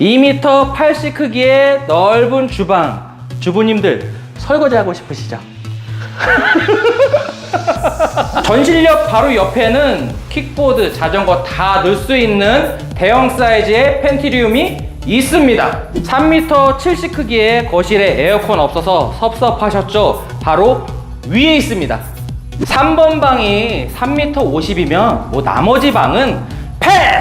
2m 80 크기의 넓은 주방. 주부님들 설거지하고 싶으시죠? 전실력 바로 옆에는 킥보드, 자전거 다 넣을 수 있는 대형 사이즈의 팬트리움이 있습니다. 3m 70 크기의 거실에 에어컨 없어서 섭섭하셨죠? 바로 위에 있습니다. 3번 방이 3m 50이면 뭐 나머지 방은 패스!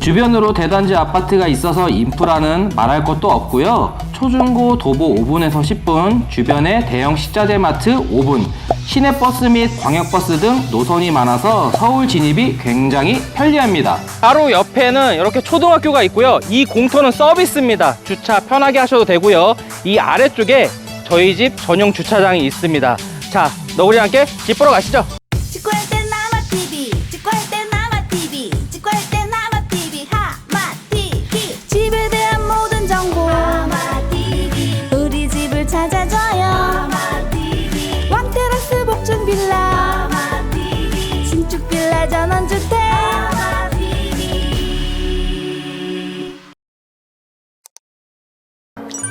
주변으로 대단지 아파트가 있어서 인프라는 말할 것도 없고요. 초중고 도보 5분에서 10분, 주변에 대형 식자재 마트 5분, 시내버스 및 광역버스 등 노선이 많아서 서울 진입이 굉장히 편리합니다. 바로 옆에는 이렇게 초등학교가 있고요. 이 공터는 서비스입니다. 주차 편하게 하셔도 되고요. 이 아래쪽에 저희 집 전용 주차장이 있습니다. 자, 너구리 함께 집 보러 가시죠. 찍고 할땐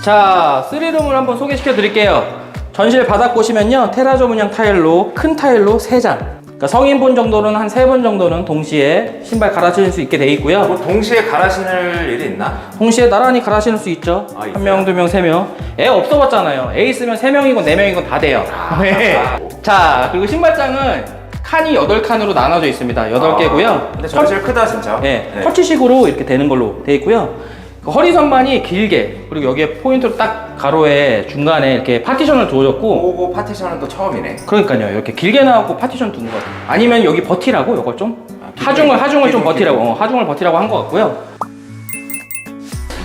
자, 쓰리룸을 한번 소개시켜 드릴게요. 전실 바닥 보시면요. 테라조 문양 타일로 큰 타일로 3장. 그러니까 성인분 정도는 한 3번 정도는 동시에 신발 갈아 신을 수 있게 돼 있고요. 뭐 동시에 갈아 신을 일이 있나? 동시에 나란히 갈아 신을 수 있죠. 아, 있어요? 한 명, 두 명, 세 명. 애 없어 봤잖아요. 애 있으면 세 명이고 네 명이고 다 돼요. 아, 네. 아. 자, 그리고 신발장은 칸이 8칸으로 나눠져 있습니다. 8개고요. 아, 근데 전실 크다 진짜. 네, 네. 터치식으로 이렇게 되는 걸로 되어 있고요. 그 허리 선반이 길게 그리고 여기에 포인트로 딱 가로에 중간에 이렇게 파티션을 두어졌고 오고 파티션은 또 처음이네. 그러니까요 이렇게 길게 나오고 파티션 두는 것 같아요. 아니면 여기 버티라고 이걸 좀 아, 기둥, 하중을 하중을 좀 기둥, 버티라고 기둥. 어, 하중을 버티라고 한 것 같고요.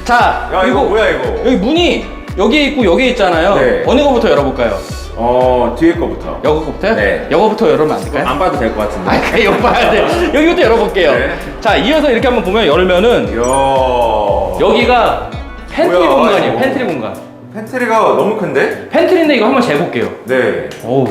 자 야 이거 뭐야 이거? 여기 문이 여기에 있고 여기에 있잖아요. 네. 어느 거부터 열어볼까요? 어 뒤에 거부터. 여거 거부터요? 네. 여거부터 열으면 안 될까요? 안 봐도 될 것 같은데. 아, 그래, 이거 봐야 돼. 여기부터 열어볼게요. 네. 자, 이어서 이렇게 한번 보면 열면은 이야. 여기가 팬트리 뭐야, 공간이에요. 이거. 팬트리 공간. 팬트리가 너무 큰데? 팬트리인데 이거 한번 재볼게요. 네. 어우.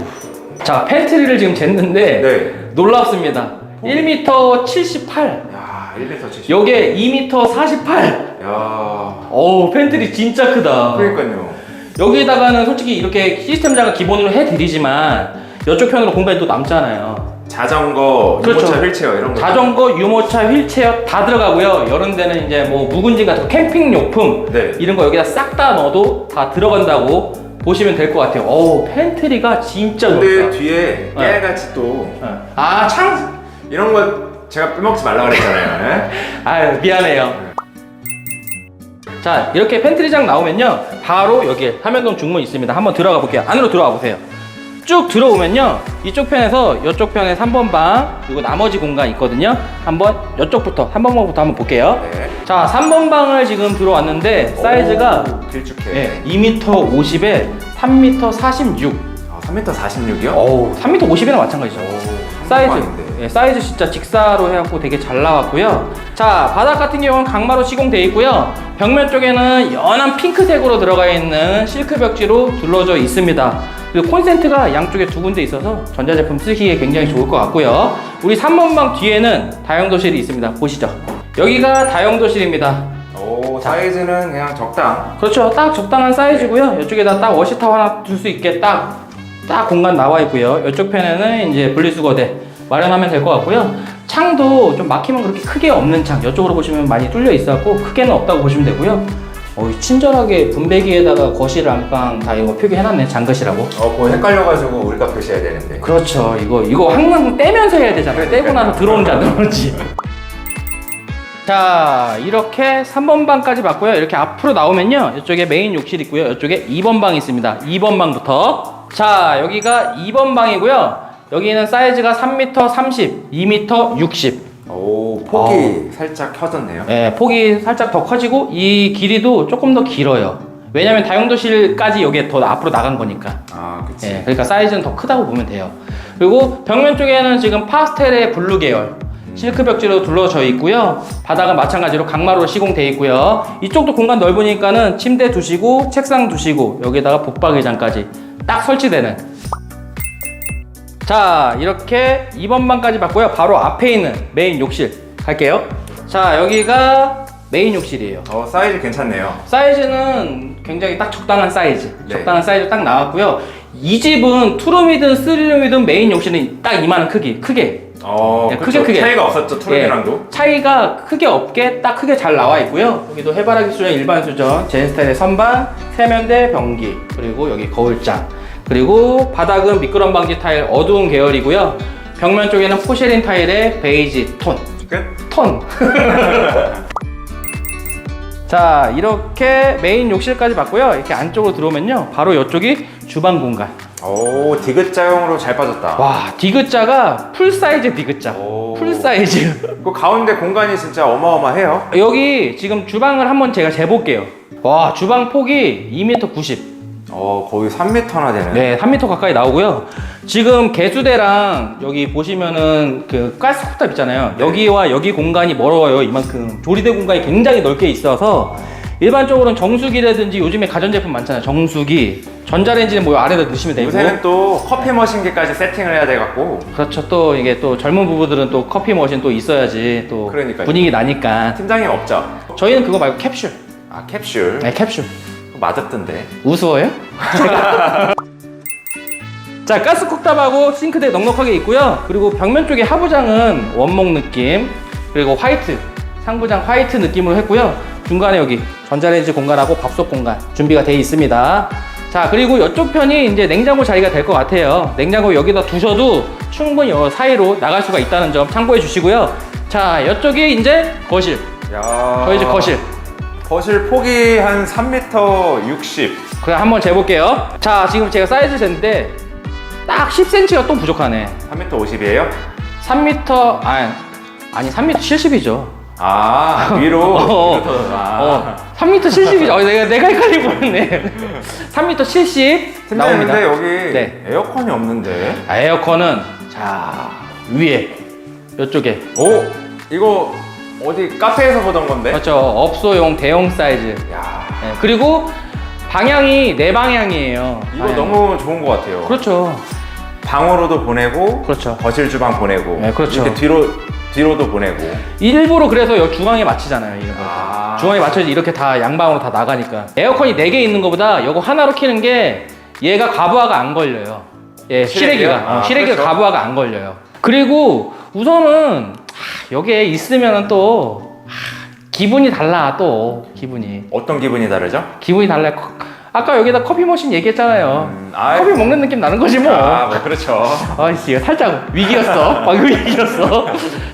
자, 팬트리를 지금 쟀는데 네. 놀랍습니다. 1m 78. 야 1m 70. 요게 2m 48. 야. 어우, 팬트리 진짜 크다. 그러니까요. 여기다가는 솔직히 이렇게 시스템장을 기본으로 해드리지만 이쪽 편으로 공간이 또 남잖아요. 자전거, 그렇죠. 유모차 휠체어 이런 거. 자전거, 유모차, 휠체어 다 들어가고요. 이런 데는 이제 뭐 묵은지 같은 거, 캠핑 용품 네. 이런 거 여기다 싹 다 넣어도 다 들어간다고 보시면 될 것 같아요. 어우, 팬트리가 진짜 근데 넓다. 뒤에 네. 깨알같이 또 아, 창! 이런 거 제가 빼먹지 말라 그랬잖아요. 예? 아유, 미안해요. 자, 이렇게 팬트리장 나오면요. 바로 여기 에 삼연동 중문 있습니다. 한번 들어가 볼게요. 안으로 들어가 보세요. 쭉 들어오면요. 이쪽 편에서 이쪽 편에 3번 방, 그리고 나머지 공간 있거든요. 한번 이쪽부터, 3번 방부터 한번 볼게요. 네. 자, 3번 방을 지금 들어왔는데 사이즈가 오, 길쭉해. 예, 2m 50에 3m 46. 아, 3m 46이요? 어우, 3m 50이랑 마찬가지죠. 사이즈. 예, 사이즈 진짜 직사로 해갖고 되게 잘 나왔고요. 자, 바닥 같은 경우는 강마로 시공되어 있고요. 벽면 쪽에는 연한 핑크색으로 들어가 있는 실크 벽지로 둘러져 있습니다. 그리고 콘센트가 양쪽에 두 군데 있어서 전자제품 쓰기에 굉장히 좋을 것 같고요. 우리 3번 방 뒤에는 다용도실이 있습니다. 보시죠. 여기가 다용도실입니다. 오, 사이즈는 그냥 적당. 그렇죠. 딱 적당한 사이즈고요. 이쪽에다 딱 워시타워 하나 둘 수 있게 딱, 딱 공간 나와 있고요. 이쪽 편에는 이제 분리수거대 마련하면 될 것 같고요. 창도 좀 막히면 그렇게 크게 없는 창. 이쪽으로 보시면 많이 뚫려 있어갖고 크게는 없다고 보시면 되고요. 어, 친절하게 분배기에다가 거실 안방 다 이거 표기해놨네. 장것이라고. 어, 그거 헷갈려가지고 우리가 표시해야 되는데. 그렇죠. 이거 이거 항상 떼면서 해야 되잖아요. 떼고 나서 들어온지 안 들어온지. 자, 이렇게 3번 방까지 봤고요. 이렇게 앞으로 나오면요. 이쪽에 메인 욕실 있고요. 이쪽에 2번 방 있습니다. 2번 방부터. 자, 여기가 2번 방이고요. 여기는 사이즈가 3m 30, 2m 60. 오, 폭이 살짝 켜졌네요. 예, 폭이 살짝 더 커지고 이 길이도 조금 더 길어요. 왜냐면 다용도실까지 여기에 더 앞으로 나간 거니까. 아, 그치. 예, 그러니까 사이즈는 더 크다고 보면 돼요. 그리고 벽면 쪽에는 지금 파스텔의 블루 계열 실크 벽지로 둘러져 있고요. 바닥은 마찬가지로 강마루로 시공돼 있고요. 이쪽도 공간 넓으니까는 침대 두시고 책상 두시고 여기다가 붙박이장까지 딱 설치되는. 자 이렇게 2번 방까지 봤고요. 바로 앞에 있는 메인 욕실 갈게요. 자 여기가 메인 욕실이에요. 어, 사이즈 괜찮네요. 사이즈는 굉장히 딱 적당한 사이즈. 네. 적당한 사이즈 딱 나왔고요. 이 집은 투룸이든 쓰리룸이든 메인 욕실은 딱 이만한 크기, 크게. 어, 네, 그쵸. 크게, 크게. 차이가 없었죠, 투룸이랑도. 예, 차이가 크게 없게 딱 크게 잘 나와 있고요. 여기도 해바라기 수전, 일반 수전, 젠 스타일의 선반, 세면대, 변기, 그리고 여기 거울장. 그리고 바닥은 미끄럼 방지 타일 어두운 계열이고요. 벽면 쪽에는 포쉐린 타일의 베이지 톤. 끝. 톤. 자, 이렇게 메인 욕실까지 봤고요. 이렇게 안쪽으로 들어오면요. 바로 이쪽이 주방 공간. 오, 디귿자형으로 잘 빠졌다. 와, 디귿자가 풀 사이즈 디귿자. 오. 풀 사이즈. 그 가운데 공간이 진짜 어마어마해요. 여기 지금 주방을 한번 제가 재볼게요. 와, 주방 폭이 2m 90. 어, 거의 3m나 되네. 네, 3m 가까이 나오고요. 지금 개수대랑 여기 보시면은 그 가스 쿡탑 있잖아요. 여기와 여기 공간이 멀어요. 이만큼. 조리대 공간이 굉장히 넓게 있어서 일반적으로는 정수기라든지 요즘에 가전제품 많잖아요. 정수기, 전자레인지는 뭐 아래다 넣으시면 되고. 요새는 또 커피 머신기까지 세팅을 해야 돼갖고 그렇죠. 또 이게 또 젊은 부부들은 또 커피 머신 또 있어야지 또 그러니까요. 분위기 나니까. 팀장님 없죠? 저희는 그거 말고 캡슐. 아, 캡슐. 네, 캡슐. 맞았던데. 우스워요? 자 가스 쿡탑하고 싱크대 넉넉하게 있고요. 그리고 벽면 쪽에 하부장은 원목 느낌 그리고 화이트 상부장 화이트 느낌으로 했고요. 중간에 여기 전자레인지 공간하고 밥솥 공간 준비가 되어 있습니다. 자 그리고 이쪽 편이 이제 냉장고 자리가 될 것 같아요. 냉장고 여기다 두셔도 충분히 이 사이로 나갈 수가 있다는 점 참고해 주시고요. 자 이쪽이 이제 거실. 야. 저희 집 거실 거실 폭이 한 3m 60. 그럼 한번 재볼게요 자 지금 제가 사이즈 쟀는데 딱 10cm가 또 부족하네 3m 50이에요? 3m 아니 아니 3m 70이죠. 아, 위로. 어, 위로 터졌다. 어, 3m 70이죠. 어, 내가 내가 헷갈리고 있네. 3m 70 팀장님 나옵니다. 근데 여기 네. 에어컨이 없는데. 아, 에어컨은 자 위에 이쪽에 오, 이거 어디 카페에서 보던 건데? 그렇죠. 업소용 대형 사이즈. 야, 네, 그리고 방향이 네 방향이에요. 이거 방향. 너무 좋은 것 같아요. 그렇죠. 방으로도 보내고, 그렇죠. 거실 주방 보내고, 네, 그렇죠. 이렇게 뒤로 뒤로도 보내고. 일부러 그래서 여 중앙에 맞추잖아요. 이런 거. 아. 중앙에 맞춰서 이렇게 다 양방으로 다 나가니까. 에어컨이 4개 있는 것보다 이거 하나로 키는 게 얘가 가부하가 안 걸려요. 예, 실외기요? 실외기가. 어, 아, 실외기가 그렇죠. 가부하가 안 걸려요. 그리고 우선은 하, 여기에 있으면은 또 하, 기분이 달라 또 기분이 어떤 기분이 다르죠? 기분이 달라요. 커- 아까 여기다 커피 머신 얘기했잖아요. 음, 아이. 커피 먹는 느낌 나는 거지 뭐. 아, 뭐 그렇죠. 아이씨, 이거 살짝 위기였어. 방금 위기였어.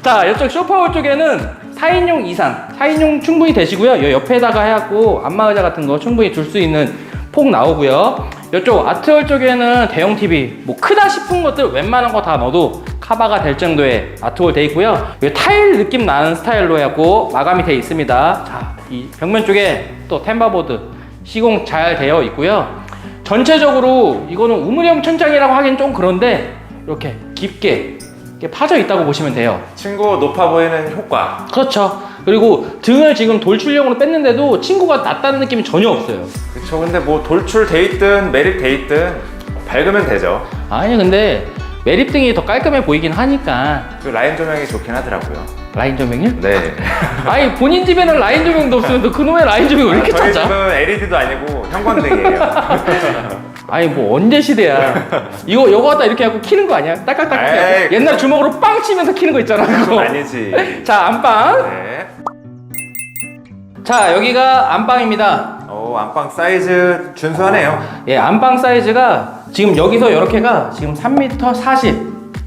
자, 이쪽 쇼파월 쪽에는 4인용 이상, 4인용 충분히 되시고요. 이 옆에다가 해갖고 안마의자 같은 거 충분히 둘 수 있는 폭 나오고요. 이쪽 아트월 쪽에는 대형 TV, 뭐 크다 싶은 것들 웬만한 거 다 넣어도 카바가 될 정도의 아트월 돼 있고요. 이 타일 느낌 나는 스타일로 해갖고 마감이 돼 있습니다. 자, 이 벽면 쪽에 또 템바보드 시공 잘 되어 있고요. 전체적으로 이거는 우물형 천장이라고 하긴 좀 그런데 이렇게 깊게 이렇게 파져 있다고 보시면 돼요. 친구 높아 보이는 효과. 그렇죠. 그리고 등을 지금 돌출형으로 뺐는데도 친구가 낮다는 느낌이 전혀 없어요. 그렇죠. 근데 뭐 돌출 돼 있든 매립 돼 있든 밝으면 되죠. 아니 근데 매립 등이 더 깔끔해 보이긴 하니까 그 라인 조명이 좋긴 하더라고요. 라인 조명이요? 네. 아니 본인 집에는 라인 조명도 없으면 그놈의 라인 조명 왜 이렇게 저희 찾아? 집은 LED도 아니고 형광등이에요. 아니 뭐 언제 시대야? 이거 이거 갖다 이렇게 하고 키는 거 아니야? 딱딱딱 에이, 하고 옛날 주먹으로 빵 치면서 키는 거 있잖아 그거. 아니지. 자 안방. 네. 자 여기가 안방입니다. 오, 안방 사이즈 준수하네요. 예, 안방 사이즈가 지금 여기서 이렇게가 지금 3m 40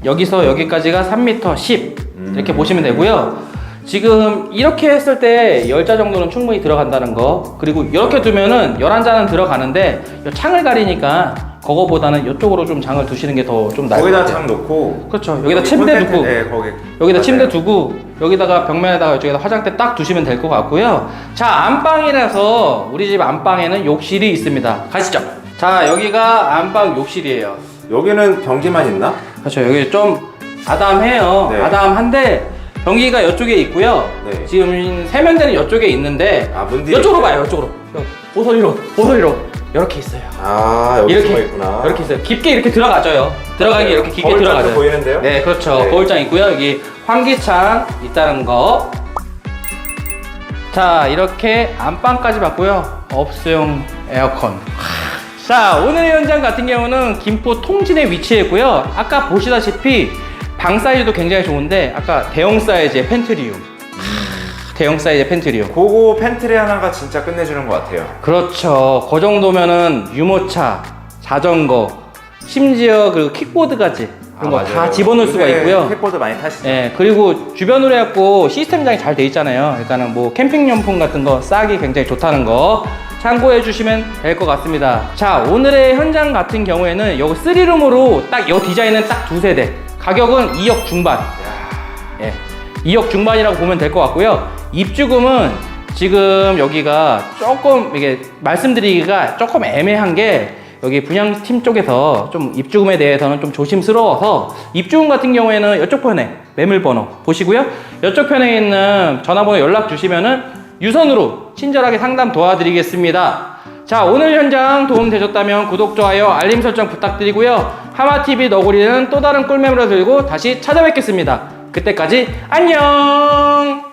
여기서 여기까지가 3m 10 이렇게 보시면 되고요. 지금 이렇게 했을 때 10자 정도는 충분히 들어간다는 거 그리고 이렇게 두면은 11자는 들어가는데 이 창을 가리니까 그거보다는 이쪽으로 좀 장을 두시는 게 더 좀 나을 것 거기다 같아요. 창 놓고 그렇죠. 여기다 여기 침대 콘센트, 두고 네, 거기 여기다 맞아요. 침대 두고 여기다가 벽면에다가 이쪽에다 화장대 딱 두시면 될 것 같고요. 자 안방이라서 우리 집 안방에는 욕실이 있습니다. 가시죠. 자 여기가 안방 욕실이에요. 여기는 변기만 있나? 그렇죠. 여기 좀 아담해요. 네. 아담한데 변기가 이쪽에 있고요. 네. 지금 세면대는 이쪽에 있는데 아, 문 뒤에 이쪽으로? 봐요. 이쪽으로. 보소리로 보소리로 이렇게 있어요. 아 여기 이렇게 숨어 있구나. 이렇게 있어요. 깊게 이렇게 들어가져요. 들어가는 게 이렇게 깊게 거울장도 들어가죠. 보이는데요? 네, 그렇죠. 네. 거울장 있고요. 여기 환기창 있다는 거. 자, 이렇게 안방까지 봤고요. 업소용 에어컨. 하, 자, 오늘의 현장 같은 경우는 김포 통진에 위치해 있고요. 아까 보시다시피 방 사이즈도 굉장히 좋은데 아까 대형 사이즈의 펜트리움. 하, 대형 사이즈의 펜트리움. 그거 팬트리 하나가 진짜 끝내주는 것 같아요. 그렇죠. 그 정도면은 유모차, 자전거, 심지어 그 킥보드까지 그런 거다 아, 맞아요. 집어넣을 수가 요새 있고요. 킥보드 많이 타시죠? 예, 그리고 주변으로 해갖고 시스템장이 잘 돼 있잖아요. 그러니까는 뭐 캠핑용품 같은 거 싸기 굉장히 좋다는 거 참고해 주시면 될 것 같습니다. 자, 오늘의 현장 같은 경우에는 여기 3룸으로 딱이 디자인은 딱 두 세대. 가격은 2억 중반. 예, 2억 중반이라고 보면 될 것 같고요. 입주금은 지금 여기가 조금 이게 말씀드리기가 조금 애매한 게 여기 분양팀 쪽에서 좀 입주금에 대해서는 좀 조심스러워서 입주금 같은 경우에는 이쪽 편에 매물번호 보시고요. 이쪽 편에 있는 전화번호 연락 주시면은 유선으로 친절하게 상담 도와드리겠습니다. 자, 오늘 현장 도움 되셨다면 구독, 좋아요, 알림 설정 부탁드리고요. 하마TV 너구리는 또 다른 꿀매물을 들고 다시 찾아뵙겠습니다. 그때까지 안녕!